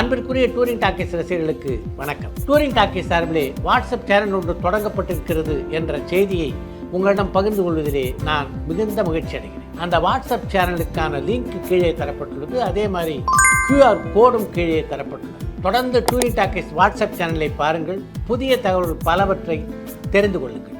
அன்பிற்குரிய touring talkies ரசிகர்களுக்கு வணக்கம். டூரிங் டாக்கீஸ் சார்பிலே வாட்ஸ்அப் சேனல் ஒன்று தொடங்கப்பட்டிருக்கிறது என்ற செய்தியை உங்களிடம் பகிர்ந்து கொள்வதிலே நான் மிகுந்த மகிழ்ச்சி அடைகிறேன். அந்த வாட்ஸ்அப் சேனலுக்கான லிங்க் கீழே தரப்பட்டுள்ளது. அதே மாதிரி கியூஆர் கோடும் கீழே தரப்பட்டுள்ளது. தொடர்ந்து டூரிங் டாக்கீஸ் வாட்ஸ்அப் சேனலை பாருங்கள். புதிய தகவல்கள் பலவற்றை தெரிந்து கொள்ளுங்கள்.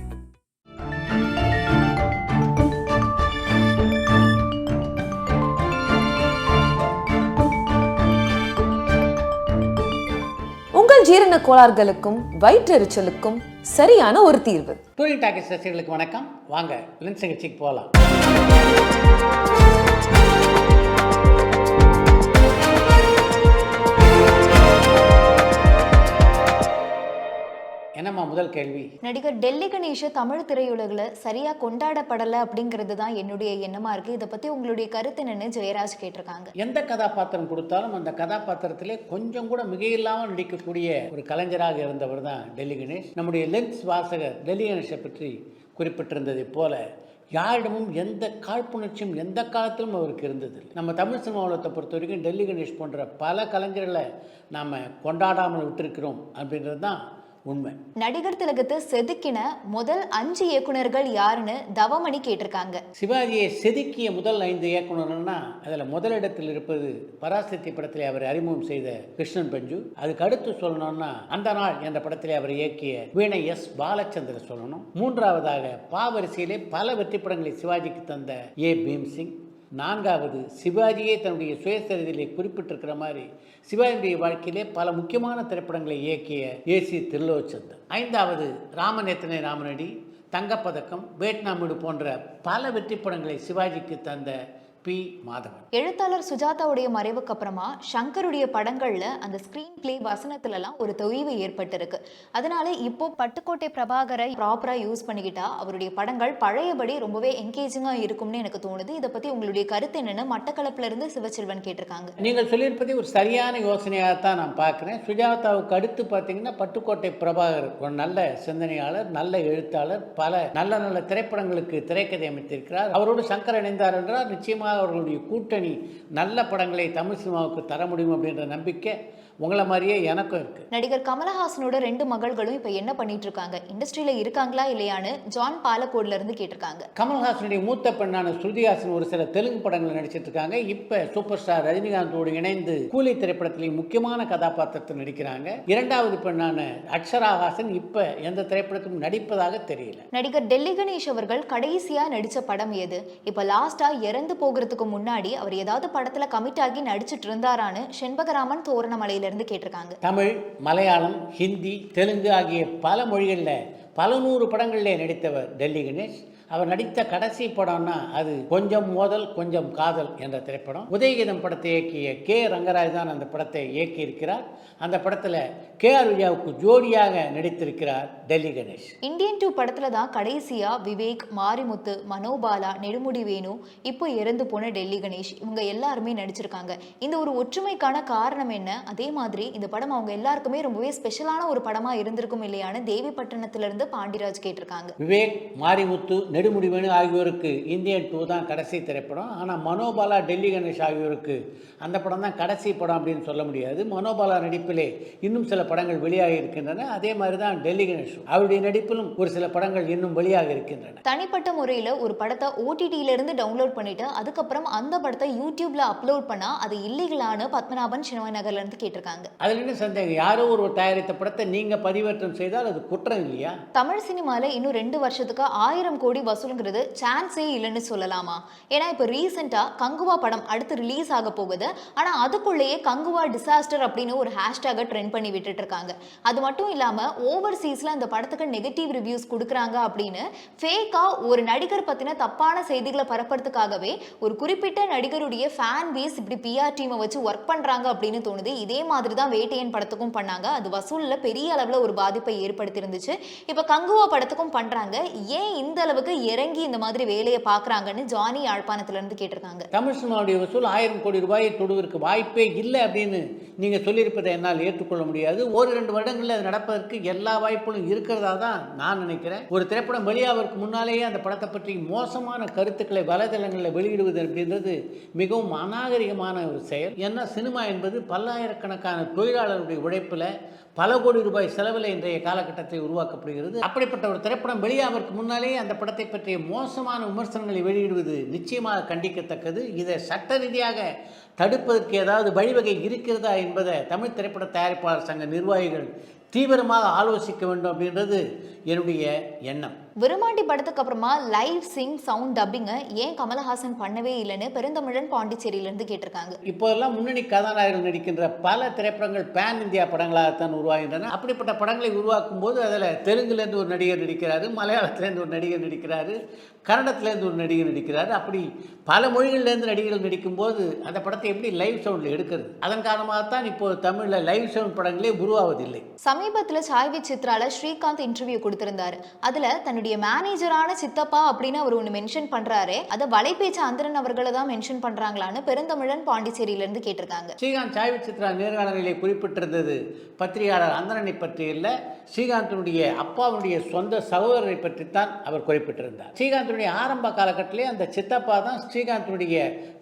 ஜீரண கோளாறுகளுக்கும் வயிற்றெரிச்சலுக்கும் சரியான ஒரு தீர்வு. தொழில் டாக்கீஸ் சசிகளுக்கு வணக்கம். வாங்க லென்ஸ் நிகழ்ச்சிக்கு போகலாம். முதல் கேள்வி. நடிகர் டெல்லி கணேஷ் தமிழ் திரையுலகில் சரியா கொண்டாடப்படலை அப்படிங்கிறது தான் என்னுடைய எண்ணமா இருக்கு. இதை பத்தி உங்களுடைய கருத்து என்னன்னு ஜெயராஜ் கேட்டிருக்காங்க. எந்த கதாபாத்திரம் கொடுத்தாலும் அந்த கதாபாத்திரத்திலே கொஞ்சம் கூட மிகையில்லாமல் நடிக்கக்கூடிய ஒரு கலைஞராக இருந்தவர் தான் டெல்லி கணேஷ். நம்முடைய லென்ஸ் வாசகர் டெல்லி கணேஷை பற்றி குறிப்பிட்டிருந்ததைப் போல யாரிடமும் எந்த காழ்ப்புணர்ச்சியும் எந்த காலத்திலும் அவருக்கு இருந்தது நம்ம தமிழ் சினிமா உலகத்தை பொறுத்த வரைக்கும் டெல்லி கணேஷ் போன்ற பல கலைஞர்களை நாம் கொண்டாடாமல் விட்டிருக்கிறோம் அப்படின்றது தான் உண்மை. நடிகர் திலகத்தை செதுக்கின முதல் அஞ்சு இயக்குனர்கள் யாருன்னு தவமணி கேட்டிருக்காங்க. சிவாஜியை செதுக்கிய முதல் ஐந்து இயக்குனர்னா அதில் முதலிடத்தில் இருப்பது பராசக்தி படத்திலே அவர் அறிமுகம் செய்த கிருஷ்ணன் பஞ்சு. அதுக்கு அடுத்து சொல்லணும்னா அந்த நாள் என்ற படத்திலே அவர் இயக்கிய வீணை எஸ் பாலச்சந்திர சொல்லணும். மூன்றாவதாக பாவரிசையிலே பல வெற்றி படங்களை சிவாஜிக்கு தந்த ஏ பீம்சிங். நான்காவது சிவாஜியே தன்னுடைய சுயசரிதிலே குறிப்பிட்டிருக்கிற மாதிரி சிவாஜியுடைய வாழ்க்கையிலே பல முக்கியமான திரைப்படங்களை இயக்கிய ஏசி திருலோச்சந்தன் ஐந்தாவது ராமநேத்தனை ராமனடி தங்கப்பதக்கம் வியட்நாமீடு போன்ற பல வெற்றி படங்களை சிவாஜிக்கு தந்த பி. மாதவன். எழுத்தாளர் சுஜாதாவுடைய மறைவுக்கு அப்புறமா சங்கருடைய படங்கள்ல அந்த ஸ்கிரீன் பிளே வசனத்துலலாம் ஒரு தொய்வு ஏற்பட்டிருக்கு. அதனால இப்போ பட்டுக்கோட்டை பிரபாகரை ப்ராப்பரா யூஸ் பண்ணிக்கிட்டா அவருடைய படங்கள் பழையபடி ரொம்பவே என்கேஜிங்கா இருக்கும்னு எனக்கு தோணுது. இதை பத்தி உங்களுடைய கருத்து என்னன்னு மட்டக்களப்புல இருந்து சிவச்செல்வன் கேட்டிருக்காங்க. நீங்கள் சொல்லியிருப்பதே ஒரு சரியான யோசனையாக தான் நான் பார்க்குறேன். சுஜாதாவுக்கு அடுத்து பார்த்தீங்கன்னா பட்டுக்கோட்டை பிரபாகர் ஒரு நல்ல சிந்தனையாளர் நல்ல எழுத்தாளர் பல நல்ல நல்ல திரைப்படங்களுக்கு திரைக்கதை அமைத்திருக்கிறார். அவரோடு சங்கர் இணைந்தார் என்றால் நிச்சயமாக அவர்களுடைய கூட்டணி நல்ல படங்களை தமிழ் சினிமாவுக்கு தர முடியும் அப்படின்ற நம்பிக்கை உங்களை மாதிரியே எனக்கும் இருக்குது நடிகர் கமலஹாசனோட ரெண்டு மகள்களும் இப்போ என்ன பண்ணிட்டு இருக்காங்க? இண்டஸ்ட்ரியில இருக்காங்களா இல்லையான்னு ஜான் பாலக்கோட்ல இருந்து கேட்டிருக்காங்க. கமல்ஹாசனுடைய மூத்த பெண்ணான ஸ்ருதிஹாசன் ஒரு சில தெலுங்கு படங்கள் நடிச்சிட்டு இருக்காங்க. இப்போ சூப்பர் ஸ்டார் ரஜினிகாந்தோடு இணைந்து கூலி திரைப்படத்திலேயும் முக்கியமான கதாபாத்திரத்தில் நடிக்கிறாங்க. இரண்டாவது பெண்ணான அக்ஷராஹாசன் இப்போ எந்த திரைப்படத்திலும் நடிப்பதாக தெரியல. நடிகர் டெல்லி கணேஷ் அவர்கள் கடைசியா நடிச்ச படம் எது? இப்போ லாஸ்டா இறந்து போகிறதுக்கு முன்னாடி அவர் ஏதாவது படத்துல கமிட் ஆகி நடிச்சிட்டு இருந்தாரான்னு செண்பகராமன் தோரணமலையில இருந்து கேட்டிருக்காங்க. தமிழ் மலையாளம் ஹிந்தி தெலுங்கு ஆகிய பல மொழிகளில் பல நூறு படங்களிலே நடித்தவர் டெல்லி கணேஷ். அவர் நடித்த கடைசி படம்னா அது கொஞ்சம் மோதல் கொஞ்சம் காதல் என்ற திரைப்படம். உதயகீதம் படத்தை இயக்கிய கே. ரங்கராஜ் தான் அந்த படத்தை இயக்கியிருக்கிறார். அந்த படத்தில் கே. ஆர் விஜயாவுக்கு ஜோடியாக நடித்திருக்கிறார் டெல்லி கணேஷ். இந்தியன் டூ படத்துல தான் கடைசியா விவேக் மாரிமுத்து மனோபாலா நெடுமுடி வேணு இப்போ இறந்து போன டெல்லி கணேஷ். இவங்க எல்லாருமே நடிச்சிருக்காங்க. இந்த ஒரு ஒற்றுமைக்கான காரணம் என்ன? அதே மாதிரி இந்த படம் அவங்க எல்லாருக்குமே ரொம்பவே ஸ்பெஷலான ஒரு படமா இருந்திருக்கும் இல்லையான்னு தேவிப்பட்டினத்துல இருந்து பாண்டிராஜ் கேட்டிருக்காங்க. விவேக் மாரிமுத்து நெடுமுடிவேணு ஆகியோருக்கு இந்தியன் டூ தான் கடைசி திரைப்படம். ஆனால் மனோபாலா டெல்லி கணேஷ் ஆகியோருக்கு அந்த படம் தான் கடைசி படம் அப்படின்னு சொல்ல முடியாது. மனோபாலா நடிப்பிலே இன்னும் சில படங்கள் வெளியாகி இருக்கின்றன. அதே மாதிரி தான் டெல்லி கணேஷ். அவருடைய நடிப்பிலும் ஒரு சில படங்கள் இன்னும் வெளியாக இருக்கின்றன. தனிப்பட்ட முறையில் ஒரு படத்தை ஓடிடியில இருந்து டவுன்லோட் பண்ணிட்டு அதுக்கப்புறம் அந்த படத்தை யூடியூப்ல அப்லோட் பண்ணா அது இல்லீகலான பத்மநாபன் சினவாய் நகர்ல இருந்து கேட்டிருக்காங்க. அதில் என்ன சந்தேகம்? யாரோ ஒரு தயாரித்த படத்தை நீங்கள் பதிவேற்றம் செய்தால் அது குற்றம் இல்லையா? தமிழ் சினிமால இன்னும் ரெண்டு வருஷத்துக்கு ஆயிரம் கோடி வசூலுங்கிறது சான்ஸே இல்லைன்னு சொல்லலாமா? ஏன்னா இப்போ ரீசெண்டாக கங்குவா படம் அடுத்து ரிலீஸ் ஆக போகுது. ஆனால் அதுக்குள்ளேயே கங்குவா டிசாஸ்டர் அப்படின்னு ஒரு ஹேஷ்டேகை ட்ரெண்ட் பண்ணி விட்டுட்டு இருக்காங்க. அது மட்டும் இல்லாமல் ஓவர்சீஸில் அந்த படத்துக்கு நெகட்டிவ் ரிவ்யூஸ் கொடுக்குறாங்க அப்படின்னு ஃபேக்காக ஒரு நடிகர் பற்றின தப்பான செய்திகளை பரப்புறதுக்காகவே ஒரு குறிப்பிட்ட நடிகருடைய ஃபேன் பேஸ் இப்படி பிஆர் டீமை வச்சு ஒர்க் பண்ணுறாங்க அப்படின்னு தோணுது. இதே மாதிரி தான் வேட்டையன் படத்துக்கும் பண்ணாங்க. அது வசூலில் பெரிய அளவில் ஒரு பாதிப்பை ஏற்படுத்தி இருந்துச்சு இப்போ கங்குவா படத்துக்கும் பண்ணுறாங்க ஏன் இந்த அளவுக்கு அளவுக்கு இறங்கி இந்த மாதிரி வேலையை பார்க்கறாங்கன்னு ஜானி யாழ்ப்பாணத்துல இருந்து கேட்டிருக்காங்க தமிழ் சினிமாவுடைய வசூல் ஆயிரம் கோடி ரூபாயை தொடுவதற்கு வாய்ப்பே இல்லை அப்படின்னு நீங்கள் சொல்லியிருப்பதை என்னால் ஏற்றுக்கொள்ள முடியாது. ஒரு ரெண்டு வருடங்களில் அது நடப்பதற்கு எல்லா வாய்ப்புகளும் இருக்கிறதா தான் நான் நினைக்கிறேன். ஒரு திரைப்படம் வெளியாவதற்கு முன்னாலேயே அந்த படத்தை பற்றி மோசமான கருத்துக்களை வலைதளங்களில் வெளியிடுவது அப்படின்றது மிகவும் அநாகரிகமான ஒரு செயல். ஏன்னா சினிமா என்பது பல்லாயிரக்கணக்கான தொழிலாளர்களுடைய உழைப்பில் பல கோடி ரூபாய் செலவில் இன்றைய காலகட்டத்தில் உருவாக்கப்படுகிறது. அப்படிப்பட்ட ஒரு திரைப்படம் வெளியாவதற்கு முன்னாலேயே அந்த படத்தை பற்றிய மோசமான விமர்சனங்களை வெளியிடுவது நிச்சயமாக கண்டிக்கத்தக்கது. இதை சட்ட ரீதியாக தடுப்பதற்கு ஏதாவது வழிவகை இருக்கிறதா என்பதை தமிழ் திரைப்பட தயாரிப்பாளர் சங்க நிர்வாகிகள் தீவிரமாக ஆலோசிக்க வேண்டும் அப்படின்றது என்னுடைய எண்ணம். விருமாண்டி படத்துக்கு அப்புறமா லைவ் சிங் சவுண்ட் டப்பிங்கை ஏன் கமலஹாசன் பண்ணவே இல்லைன்னு பெருந்தமிழன் பாண்டிச்சேரியில இருந்து கேட்டிருக்காங்க. இப்போதெல்லாம் முன்னணி கதாநாயகர்கள் நடிக்கின்ற பல திரைப்படங்கள் பேன் இந்தியா படங்களாகத்தான் உருவாகின்றன. அப்படிப்பட்ட படங்களை உருவாக்கும் போது அதில் தெலுங்குலேருந்து ஒரு நடிகர் நடிக்கிறாரு மலையாளத்துலேருந்து ஒரு நடிகர் நடிக்கிறாரு கன்னடத்துலேருந்து ஒரு நடிகர் நடிக்கிறாரு. அப்படி பல மொழிகள்லேருந்து நடிகர்கள் நடிக்கும்போது அந்த படத்தை எப்படி லைவ் சவுண்டில் எடுக்கிறது? அதன் காரணமாகத்தான் இப்போது தமிழில் லைவ் சவுண்ட் படங்களே உருவாவதில்லை. சமீபத்துல சாய்வி சித்ரால ஸ்ரீகாந்த் இன்டர்வியூ கொடுத்திருந்தாரு. அதுல தன்னுடைய மேனேஜரான சித்தப்பா அப்படின்னு அவர் ஒன்று மென்ஷன் பண்றாரே. அதை வலைபேச்சு அந்தரன் அவர்களை தான் மென்ஷன் பண்றாங்களான்னு பெருந்தமிழன் பாண்டிச்சேரியில இருந்து கேட்டிருக்காங்க. ஸ்ரீகாந்த் சாய்வு சித்ரா நேர்காணலிலே குறிப்பிட்டிருந்தது பத்திரிகையாளர் அந்தரனை பற்றி இல்லை ஸ்ரீகாந்தினுடைய அப்பாவுடைய சொந்த சகோதரரை பற்றித்தான் அவர் குறிப்பிட்டிருந்தார். ஸ்ரீகாந்தினுடைய ஆரம்ப காலகட்டத்திலே அந்த சித்தப்பா தான் ஸ்ரீகாந்தினுடைய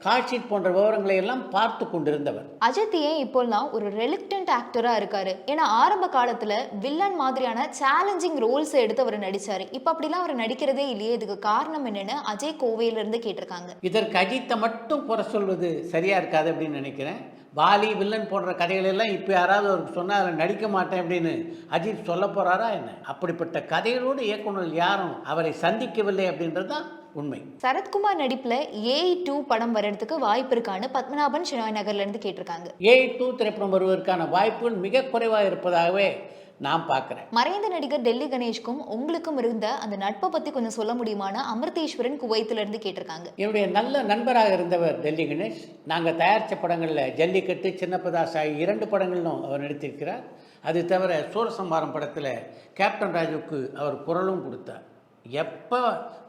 காட்ஷீட் போன்ற விவரங்களை எல்லாம் பார்த்து கொண்டிருந்தவர். அஜித் ஏன் இப்போல்லாம் ஒரு ரெலுக்டன்ட் ஆக்டரா இருக்காரு? ஏன்னா ஆரம்ப காலத்துல வில்லன் மாதிரியான சேலஞ்சிங் ரோல்ஸ் எடுத்து அவர் நடிச்சாரு. இப்போ அப்படிலாம் அவர் நடிக்கிறதே இல்லையே. இதுக்கு காரணம் என்னன்னு அஜய் கோவையில இருந்து கேட்டிருக்காங்க. இதற்கு அஜித்தை மட்டும் குறை சொல்வது சரியா இருக்காது அப்படின்னு நினைக்கிறேன். வாலி வில்லன் போன்ற கதைகள் எல்லாம் இப்போ யாராவது அவருக்கு சொன்னால் அதில் நடிக்க மாட்டேன் அப்படின்னு அஜித் சொல்ல போறாரா என்ன? அப்படிப்பட்ட கதைகளோடு இயக்குனர் யாரும் அவரை சந்திக்கவில்லை அப்படின்றது தான் உண்மை. சரத்குமார் நடிப்புல ஏஐ டூ படம் வர்றதுக்கு வாய்ப்பு இருக்கான்னு பத்மநாபன் ஷினாய் நகர்ல இருந்து கேட்டிருக்காங்க. ஏ டூ திரைப்படம் வருவதற்கான வாய்ப்புகள் மிக குறைவாக இருப்பதாகவே நான் பார்க்குறேன். மறைந்த நடிகர் டெல்லி கணேஷ்க்கும் உங்களுக்கும் இருந்த அந்த நட்பை பத்தி கொஞ்சம் சொல்ல முடியுமான்னு அமிர்தேஸ்வரன் குவைத்துல இருந்து கேட்டிருக்காங்க. என்னுடைய நல்ல நண்பராக இருந்தவர் டெல்லி கணேஷ். நாங்கள் தயாரித்த படங்களில் ஜல்லிக்கட்டு சின்னப்பதாஸ் ஆகிய இரண்டு படங்களிலும் அவர் நடித்திருக்கிறார். அது தவிர சூரசம்பாரம் படத்தில் கேப்டன் ராஜுவுக்கு அவர் குரலும் கொடுத்தார். எப்போ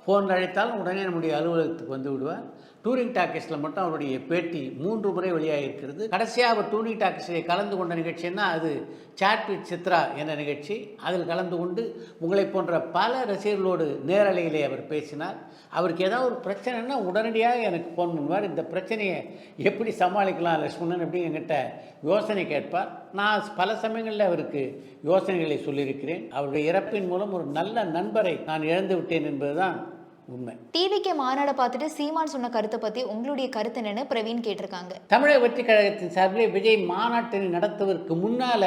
ஃபோன் அழைத்தாலும் உடனே நம்முடைய அலுவலகத்துக்கு வந்து விடுவார். டூரிங் டாக்கீஸில் மட்டும் அவருடைய பேட்டி மூன்று முறை வெளியாக இருக்கிறது கடைசியாக அவர் டூரிங் டாக்கீஸில் கலந்து கொண்ட நிகழ்ச்சின்னா அது சாட் வித் சித்ரா என்ற நிகழ்ச்சி. அதில் கலந்து கொண்டு உங்களை போன்ற பல ரசிகர்களோடு நேரலையிலே அவர் பேசினார். அவருக்கு ஏதாவது ஒரு பிரச்சனைனா உடனடியாக எனக்கு ஃபோன் பண்ணுவார். இந்த பிரச்சனையை எப்படி சமாளிக்கலாம் லக்ஷ்மணன் அப்படின்னு என்கிட்ட யோசனை கேட்பார். நான் பல சமயங்களில் அவருக்கு யோசனைகளை சொல்லியிருக்கிறேன். அவருடைய இறப்பின் மூலம் ஒரு நல்ல நண்பரை நான் இழந்து விட்டேன் என்பதுதான் உண்மை. டிவிகே மாநாடை பார்த்துட்டு சீமான் சொன்ன கருத்தை பத்தி உங்களுடைய கருத்து என்னன்னு பிரவீன் கேட்டிருக்காங்க. தமிழக வெற்றி கழகத்தின் சார்பில் விஜய் மாநாட்டினை நடத்துவதற்கு முன்னால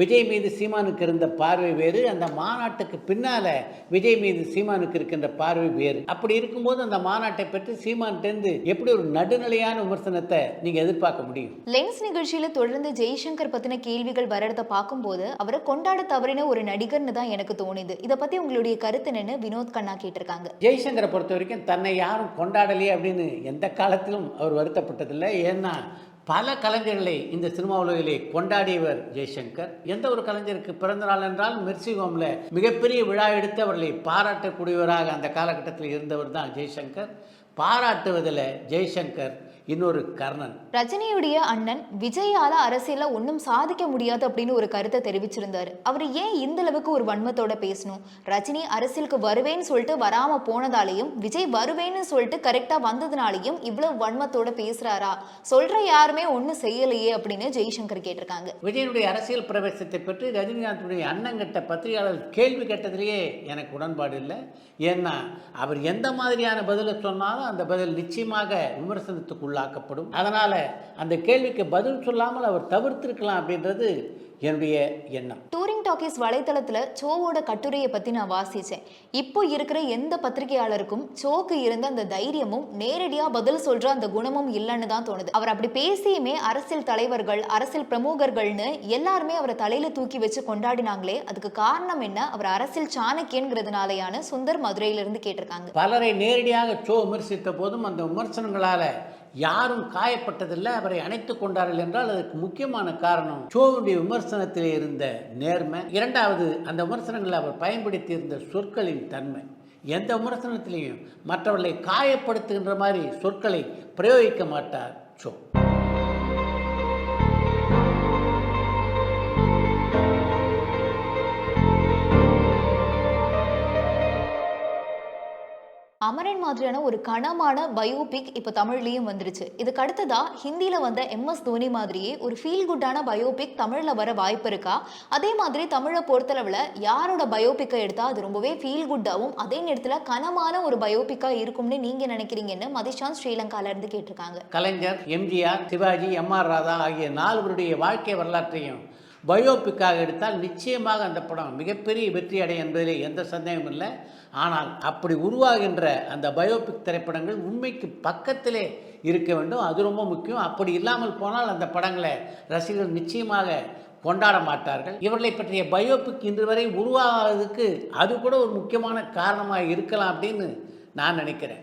விஜய் மீது சீமானுக்கு இருந்த பார்வை வேறு அந்த மாநாட்டுக்கு பின்னால விஜய் மீது சீமானுக்கு இருக்கின்ற பார்வை வேறு. அப்படி இருக்கும்போது அந்த மாநாட்டை பற்றி சீமான்கிட்டேருந்து எப்படி ஒரு நடுநிலையான விமர்சனத்தை நீங்க எதிர்பார்க்க முடியும்? லென்ஸ் நிகழ்ச்சியில தொடர்ந்து ஜெய்சங்கர் பத்தின கேள்விகள் வரத பார்க்கும்போது அவரை கொண்டாட தவறின ஒரு நடிகர்னு தான் எனக்கு தோணுது. இதை பத்தி உங்களுடைய கருத்து என்னன்னு வினோத் கண்ணா கேட்டிருக்காங்க. ஜெய்சங்கரை பொறுத்த வரைக்கும் தன்னை யாரும் கொண்டாடலையே அப்படின்னு எந்த காலத்திலும் அவர் வருத்தப்பட்டதில்லை. ஏன்னா பல கலைஞர்களை இந்த சினிமா உலகிலே கொண்டாடியவர் ஜெய்சங்கர். எந்த ஒரு கலைஞருக்கு பிறந்த நாள் என்றால் மெர்சிஹோமில் மிகப்பெரிய விழா எடுத்து அவர்களை பாராட்டக்கூடியவராக அந்த காலகட்டத்தில் இருந்தவர் தான் ஜெய்சங்கர். பாராட்டுவதில் ஜெய்சங்கர் இன்னொரு கர்ணன். ரஜினியுடைய அண்ணன் விஜயால அரசியல ஒன்றும் சாதிக்க முடியாது அப்படின்னு ஒரு கருத்தை தெரிவிச்சிருந்தாரு. அவர் ஏன் இந்த அளவுக்கு ஒரு வன்மத்தோட பேசணும்? ரஜினி அரசியலுக்கு வருவேன்னு சொல்லிட்டு வராம போனதாலையும் விஜய் வருவேன்னு சொல்லிட்டு கரெக்டா வந்ததுனாலையும் இவ்வளவு வன்மத்தோட பேசுறாரா? சொல்ற யாருமே ஒன்றும் செய்யலையே அப்படின்னு ஜெய்சங்கர் கேட்டிருக்காங்க. விஜயனுடைய அரசியல் பிரவேசத்தை பற்றி ரஜினிகாந்துடைய அண்ணங்கிட்ட பத்திரிகையாளர் கேள்வி கேட்டதிலேயே எனக்கு உடன்பாடு இல்லை. ஏன்னா அவர் எந்த மாதிரியான பதிலை சொன்னாலும் அந்த பதில் நிச்சயமாக விமர்சனத்துக்கு உள்ளாக்கப்படும். அதனால் அந்த கேள்விக்கு பதில் சொல்லாமல் அவர் தவிர்த்திருக்கலாம் அப்படின்றது என்னுடைய எண்ணம். டூரிங் டாக்கீஸ் வலைத்தளத்துல சோவோட கட்டுரையை பத்தி நான் வாசிச்சேன். இப்போ இருக்கிற எந்த பத்திரிகையாளருக்கும் சோக்கு இருந்த அந்த தைரியமும் நேரடியா பதில் சொல்ற அந்த குணமும் இல்லைன்னு தான் தோணுது. அவர் அப்படி பேசியுமே அரசியல் தலைவர்கள் அரசியல் பிரமுகர்கள்னு எல்லாருமே அவரை தலையில தூக்கி வச்சு கொண்டாடினாங்களே அதுக்கு காரணம் என்ன? அவர் அரசியல் சாணக்கியன்கிறதுனாலயான சுந்தர் மதுரையிலிருந்து கேட்டிருக்காங்க. பலரை நேரடியாக சோ விமர்சித்த போதும் அந்த விமர்சனங்களால் யாரும் காயப்பட்டதில்லை அவரை அணைத்துக் கொண்டார்கள் என்றால் அதற்கு முக்கியமான காரணம் ஷோவுடைய விமர்சனத்தில் இருந்த நேர்மை. இரண்டாவது அந்த விமர்சனங்களை அவர் பயன்படுத்தி இருந்த சொற்களின் தன்மை. எந்த விமர்சனத்திலையும் மற்றவர்களை காயப்படுத்துகின்ற மாதிரி சொற்களை பிரயோகிக்க மாட்டார் சோ அமரன் மாதிரியான ஒரு கனமான பயோபிக் இப்போ தமிழ்லேயும் வந்துருச்சு. இதுக்கு அடுத்ததா ஹிந்தியில் வந்த எம்எஸ் தோனி மாதிரியே ஒரு ஃபீல் குட்டான பயோபிக் தமிழில் வர வாய்ப்பு இருக்கா? அதே மாதிரி தமிழை பொறுத்தளவில் யாரோட பயோபிக்கை எடுத்தால் அது ரொம்பவே ஃபீல் குட்டாகவும் அதே நேரத்தில் கனமான ஒரு பயோபிக்காக இருக்கும்னு நீங்கள் நினைக்கிறீங்கன்னு மதிஷாந்த் ஸ்ரீலங்காலேருந்து கேட்டிருக்காங்க. கலைஞர் எம்ஜிஆர் சிவாஜி எம்ஆர் ராதா ஆகிய நால்வருடைய வாழ்க்கை வரலாற்றையும் பயோபிக்காக எடுத்தால் நிச்சயமாக அந்த படம் மிகப்பெரிய வெற்றி அடையும் என்பதிலே எந்த சந்தேகமும் இல்லை. ஆனால் அப்படி உருவாகின்ற அந்த பயோபிக் திரைப்படங்கள் உண்மைக்கு பக்கத்திலே இருக்க வேண்டும். அது ரொம்ப முக்கியம். அப்படி இல்லாமல் போனால் அந்த படங்களை ரசிகர்கள் நிச்சயமாக கொண்டாட மாட்டார்கள். இவர்களை பற்றிய பயோபிக் இன்று வரை உருவாகிறதுக்கு அது கூட ஒரு முக்கியமான காரணமாக இருக்கலாம் அப்படின்னு நான் நினைக்கிறேன்.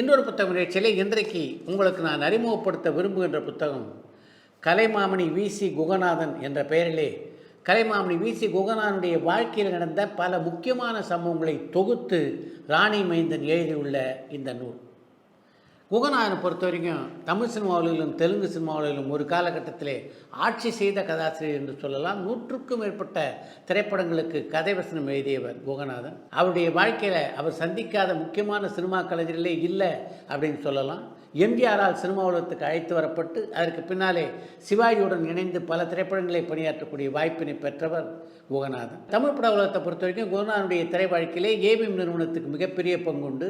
இன்னொரு புத்தகம் நிகழ்ச்சியில் இன்றைக்கு உங்களுக்கு நான் அறிமுகப்படுத்த விரும்புகின்ற புத்தகம் கலைமாமணி விசி குகநாதன் என்ற பெயரிலே. கலைமாமணி விசி குகநாதனுடைய வாழ்க்கையில் நடந்த பல முக்கியமான சம்பவங்களை தொகுத்து ராணி மைந்தன் எழுதியுள்ள இந்த நூல். குகநாதனை பொறுத்த வரைக்கும் தமிழ் சினிமாவிலும் தெலுங்கு சினிமாவிலும் ஒரு காலகட்டத்திலே ஆட்சி செய்த கதாசிரியர் என்று சொல்லலாம். நூற்றுக்கும் மேற்பட்ட திரைப்படங்களுக்கு கதை வசனம் எழுதியவர் குகநாதன். அவருடைய வாழ்க்கையில் அவர் சந்திக்காத முக்கியமான சினிமா கலைஞர்களே இல்லை அப்படின்னு சொல்லலாம். எம்ஜிஆரால் சினிமா உலகத்துக்கு அழைத்து வரப்பட்டு அதற்கு பின்னாலே சிவாஜியுடன் இணைந்து பல திரைப்படங்களை பணியாற்றக்கூடிய வாய்ப்பினை பெற்றவர் குகநாதன் தமிழ் பட உலகத்தை பொறுத்த வரைக்கும் குகநாதனுடைய திரை வாழ்க்கையிலே ஏபிஎம் நிறுவனத்துக்கு மிகப்பெரிய பங்குண்டு.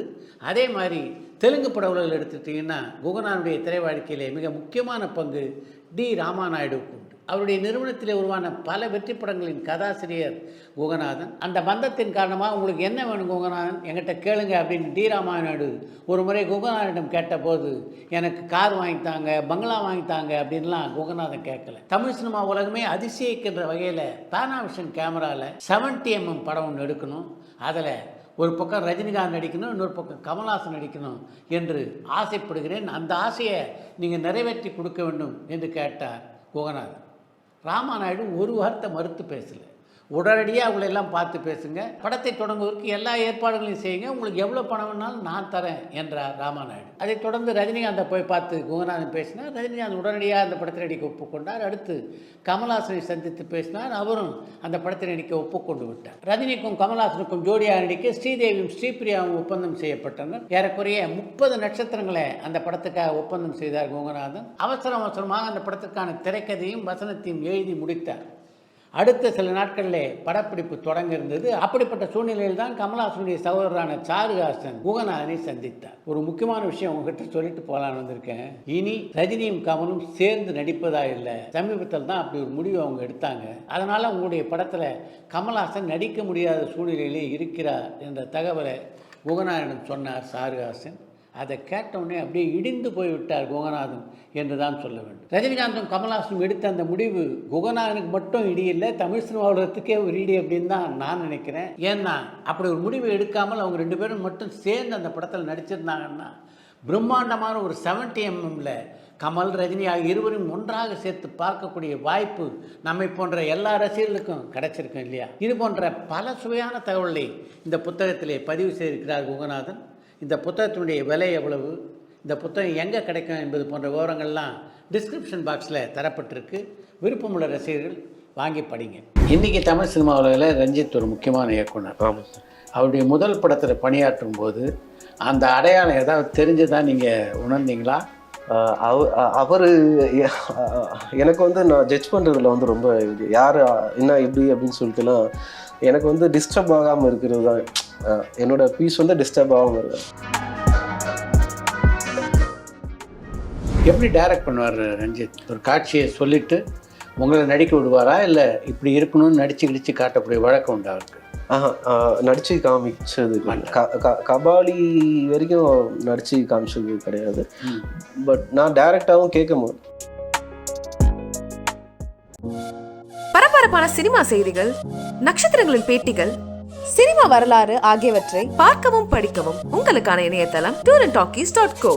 அதே மாதிரி தெலுங்கு பட உலகில் எடுத்துட்டிங்கன்னா குகநாதனுடைய திரை வாழ்க்கையிலே மிக முக்கியமான பங்கு டி ராமாநாயுடுக்கும் அவருடைய நிறுவனத்தில் உருவான பல வெற்றி படங்களின் கதாசிரியர் குகநாதன். அந்த பந்தத்தின் காரணமாக உங்களுக்கு என்ன வேணும் குகநாதன்? என்கிட்ட கேளுங்க அப்படின்னு டி. ராமாநாயுடு ஒரு முறை குகநாதனிடம் கேட்டபோது எனக்கு கார் வாங்கித்தாங்க பங்களா வாங்கித்தாங்க அப்படின்லாம் குகநாதன் கேட்கல. தமிழ் சினிமா உலகமே அதிசயிக்கின்ற வகையில் பேனாவிஷன் கேமராவில் செவன்டி எம்எம் படம் ஒன்று எடுக்கணும். அதில் ஒரு பக்கம் ரஜினிகாந்த் நடிக்கணும் இன்னொரு பக்கம் கமல்ஹாசன் நடிக்கணும் என்று ஆசைப்படுகிறேன். அந்த ஆசையை நீங்கள் நிறைவேற்றி கொடுக்க வேண்டும் என்று கேட்டார் குகநாதன். ராமாநாயுடு ஒரு வார்த்தை மறுத்து பேசலை. உடனடியாக அவங்கள எல்லாம் பார்த்து பேசுங்க. படத்தை தொடங்குவதற்கு எல்லா ஏற்பாடுகளையும் செய்யுங்க. உங்களுக்கு எவ்வளோ பணம் வேணாலும் நான் தரேன் என்றார் ராமாநாயுடு. அதைத் தொடர்ந்து ரஜினிகாந்தை போய் பார்த்து குகநாதன் பேசினார். ரஜினிகாந்த் உடனடியாக அந்த படத்தில் நடிக்க ஒப்புக்கொண்டார். அடுத்து கமல்ஹாசனை சந்தித்து பேசினார். அவரும் அந்த படத்தில் நடிக்க ஒப்புக்கொண்டு விட்டார். ரஜினிக்கும் கமல்ஹாசனுக்கும் ஜோடியாக நடிக்க ஸ்ரீதேவியும் ஸ்ரீபிரியாவும் ஒப்பந்தம் செய்யப்பட்டனர். ஏறக்குறைய முப்பது நட்சத்திரங்களை அந்த படத்துக்காக ஒப்பந்தம் செய்தார் குகநாதன். அவசர அவசரமாக அந்த படத்துக்கான திரைக்கதையும் வசனத்தையும் எழுதி முடித்தார். அடுத்த சில நாட்களில் படப்பிடிப்பு தொடங்க இருந்தது அப்படிப்பட்ட சூழ்நிலையில் தான் கமல்ஹாசனுடைய சகோதரரான சாருஹாசன் குகநாதனை சந்தித்தார். ஒரு முக்கியமான விஷயம் உங்ககிட்ட சொல்லிட்டு போகலான்னு வந்திருக்கேன். இனி ரஜினியும் கமலும் சேர்ந்து நடிப்பதா இல்லை சமீபத்தில் தான் அப்படி ஒரு முடிவு அவங்க எடுத்தாங்க. அதனால் உங்களுடைய படத்தில் கமல்ஹாசன் நடிக்க முடியாத சூழ்நிலையிலே இருக்கிறார் என்ற தகவலை குகநாதனிடம் சொன்னார் சாருஹாசன் அதை கேட்டவுடனே அப்படியே இடிந்து போய்விட்டார் குகநாதன் என்று தான் சொல்ல வேண்டும். ரஜினிகாந்தும் கமல்ஹாசனும் எடுத்த அந்த முடிவு குகநாதனுக்கு மட்டும் இடி இல்லை தமிழ் சினிமாவுலகத்துக்கே ஒரு இடி அப்படின்னு தான் நான் நினைக்கிறேன். ஏன்னா அப்படி ஒரு முடிவு எடுக்காமல் அவங்க ரெண்டு பேரும் மட்டும் சேர்ந்து அந்த படத்தில் நடிச்சிருந்தாங்கன்னா பிரம்மாண்டமான ஒரு செவன்டி எம்எம்ல கமல் ரஜினி ஆகிய இருவரும் ஒன்றாக சேர்த்து பார்க்கக்கூடிய வாய்ப்பு நம்மை போன்ற எல்லா ரசிகர்களுக்கும் கிடைச்சிருக்கும் இல்லையா? இது போன்ற பல சுவையான தகவலை இந்த புத்தகத்திலே பதிவு செய்திருக்கிறார் குகநாதன். இந்த புத்தகத்தினுடைய விலை எவ்வளவு? இந்த புத்தகம் எங்கே கிடைக்கும் என்பது போன்ற விவரங்கள்லாம் டிஸ்கிரிப்ஷன் பாக்ஸில் தரப்பட்டிருக்கு. விருப்பமுள்ள ரசிகர்கள் வாங்கி படிங்க. இன்றைக்கி தமிழ் சினிமா உலகில் ரஞ்சித் ஒரு முக்கியமான இயக்குனர். அவருடைய முதல் படத்தில் பணியாற்றும் போது அந்த அடையாளம் ஏதாவது தெரிஞ்சதா நீங்கள் உணர்ந்தீங்களா? அவர் எனக்கு வந்து நான் ஜட்ஜ் பண்ணுறதுல வந்து ரொம்ப யார் என்ன இப்படி அப்படின்னு சொல்லிட்டுலாம் எனக்கு வந்து டிஸ்டர்ப் ஆகாமல் இருக்கிறது தான். என்னோட பீஸ் வந்து டிஸ்டர்ப் ஆகாமல் இருக்கு எப்படி டைரக்ட் பண்ணுவார் ரஞ்சித்? ஒரு காட்சியை சொல்லிட்டு உங்களை நடிக்க விடுவாரா? இல்லை இப்படி இருக்கணும்னு நடிச்சு கிடிச்சு காட்டக்கூடிய வழக்கம் உண்டா அவருக்கு? நடிச்சு காமிச்சது கபாலி வரைக்கும் நடிச்சு காமிச்சது கிடையாது. பட் நான் டைரக்டாகவும் கேட்க மாட்டேன் பரபரப்பான சினிமா செய்திகள் நட்சத்திரங்களின் பேட்டிகள் சினிமா வரலாறு ஆகியவற்றை பார்க்கவும் படிக்கவும் உங்களுக்கான இணையதளம் tour and talkies dot co.